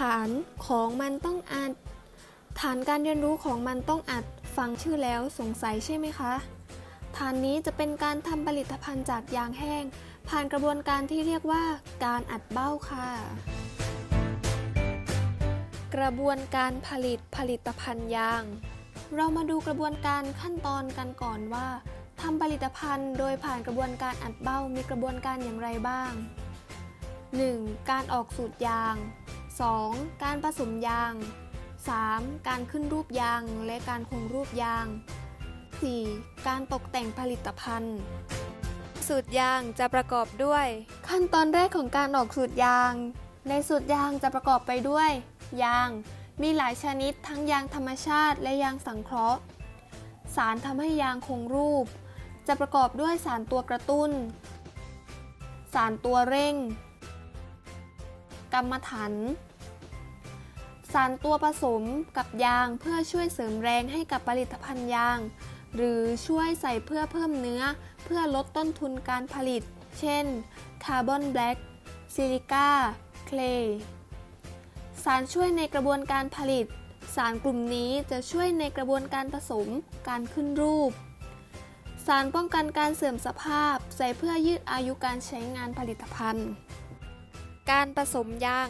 ฐานของมันต้องอัด ฐานการเรียนรู้ของมันต้องอัด ฟังชื่อแล้วสงสัยใช่ไหมคะ ฐานนี้จะเป็นการทำผลิตภัณฑ์จากยางแห้ง ผ่านกระบวนการที่เรียกว่าการอัดเบ้าค่ะ กระบวนการผลิตผลิตภัณฑ์ยาง เรามาดูกระบวนการขั้นตอนกันก่อนว่าทำผลิตภัณฑ์โดยผ่านกระบวนการอัดเบ้ามีกระบวนการอย่างไรบ้าง 1. การออกสูตรยาง 2. การผสมยาง 3. การขึ้นรูปยางและการคงรูปยาง 4. การตกแต่งผลิตภัณฑ์ สูตรยางจะประกอบด้วย ขั้นตอนแรกของการออกสูตรยาง ในสูตรยางจะประกอบไปด้วย ยาง มีหลายชนิดทั้งยางธรรมชาติและยางสังเคราะห์ สารทำให้ยางคงรูป จะประกอบด้วยสารตัวกระตุ้น สารตัวเร่ง กรรมฐาน สารตัวผสมกับยางเพื่อช่วยเสริมแรงให้กับผลิตภัณฑ์ยาง หรือช่วยใส่เพื่อเพิ่มเนื้อ เพื่อลดต้นทุนการผลิต เช่น คาร์บอนแบล็กซิลิก้า เคลย์สารช่วยในกระบวนการผลิต สารกลุ่มนี้จะช่วยในกระบวนการผสม การขึ้นรูป สารป้องกันการเสื่อมสภาพ ใส่เพื่อยืดอายุการใช้งานผลิตภัณฑ์ การผสมยาง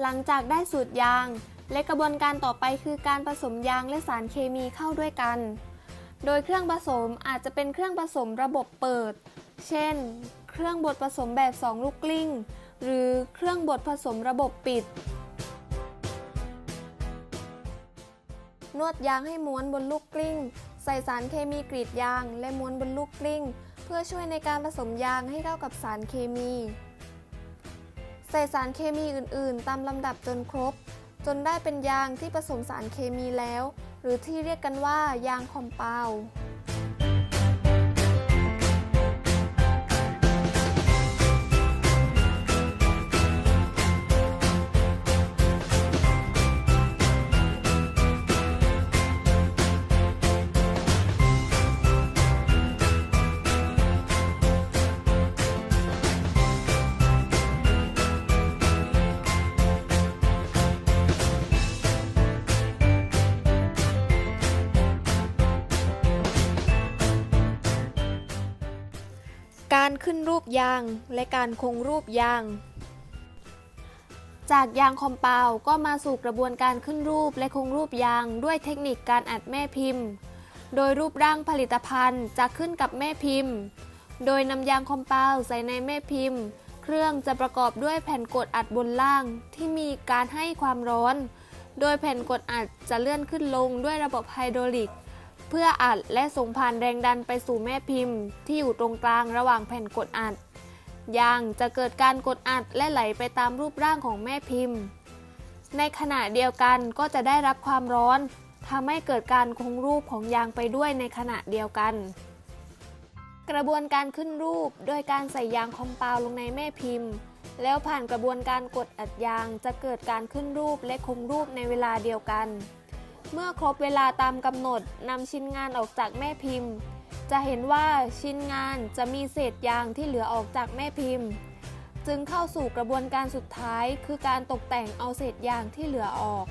หลังจากได้สูตรยาง และกระบวนการต่อไปคือการผสมยางและสารเคมีเข้าด้วยกัน โดยเครื่องผสมอาจจะเป็นเครื่องผสมระบบเปิด เช่น เครื่องบดผสมแบบ 2 ลูกกลิ้ง หรือเครื่องบดผสมระบบปิด นวดยางให้ม้วนบนลูกกลิ้ง ใส่สารเคมีกรีดยางและม้วนบนลูกกลิ้ง เพื่อช่วยในการผสมยางให้เข้ากับสารเคมี ใส่สารเคมีอื่น ๆ ตามลำดับจนครบ จนได้เป็นยางที่ผสมสารเคมีแล้ว หรือที่เรียกกันว่ายางคอมเปา การขึ้นรูปยาง และการคงรูปยาง จากยางคอมเปาก็มาสู่กระบวนการขึ้นรูปและคงรูปยางด้วยเทคนิคการอัดแม่พิมพ์ โดยรูปร่างผลิตภัณฑ์จะขึ้นกับแม่พิมพ์ โดยนำยางคอมเปาใส่ในแม่พิมพ์ เครื่องจะประกอบด้วยแผ่นกดอัดบนล่างที่มีการให้ความร้อน โดยแผ่นกดอัดจะเลื่อนขึ้นลงด้วยระบบไฮดรอลิก เพื่ออัดและส่งผ่านแรงดันไปสู่แม่พิมพ์ ที่อยู่ตรงกลางระหว่างแผ่นกดอัด ยางจะเกิดการกดอัดและไหลไปตามรูปร่างของแม่พิมพ์ ในขณะเดียวกันก็จะได้รับความร้อนทำให้เกิดการคงรูปของยางไปด้วยในขณะเดียวกัน กระบวนการขึ้นรูปโดยการใส่ยางคอมเปาลงในแม่พิมพ์ แล้วผ่านกระบวนการกดอัดยางจะเกิดการขึ้นรูปและคงรูปในเวลาเดียวกัน เมื่อครบเวลาตามกำหนดนำชิ้นงานออกจากแม่พิมพ์ จะเห็นว่าชิ้นงานจะมีเศษยางที่เหลือออกจากแม่พิมพ์ จึงเข้าสู่กระบวนการสุดท้ายคือการตกแต่งเอาเศษยางที่เหลือออก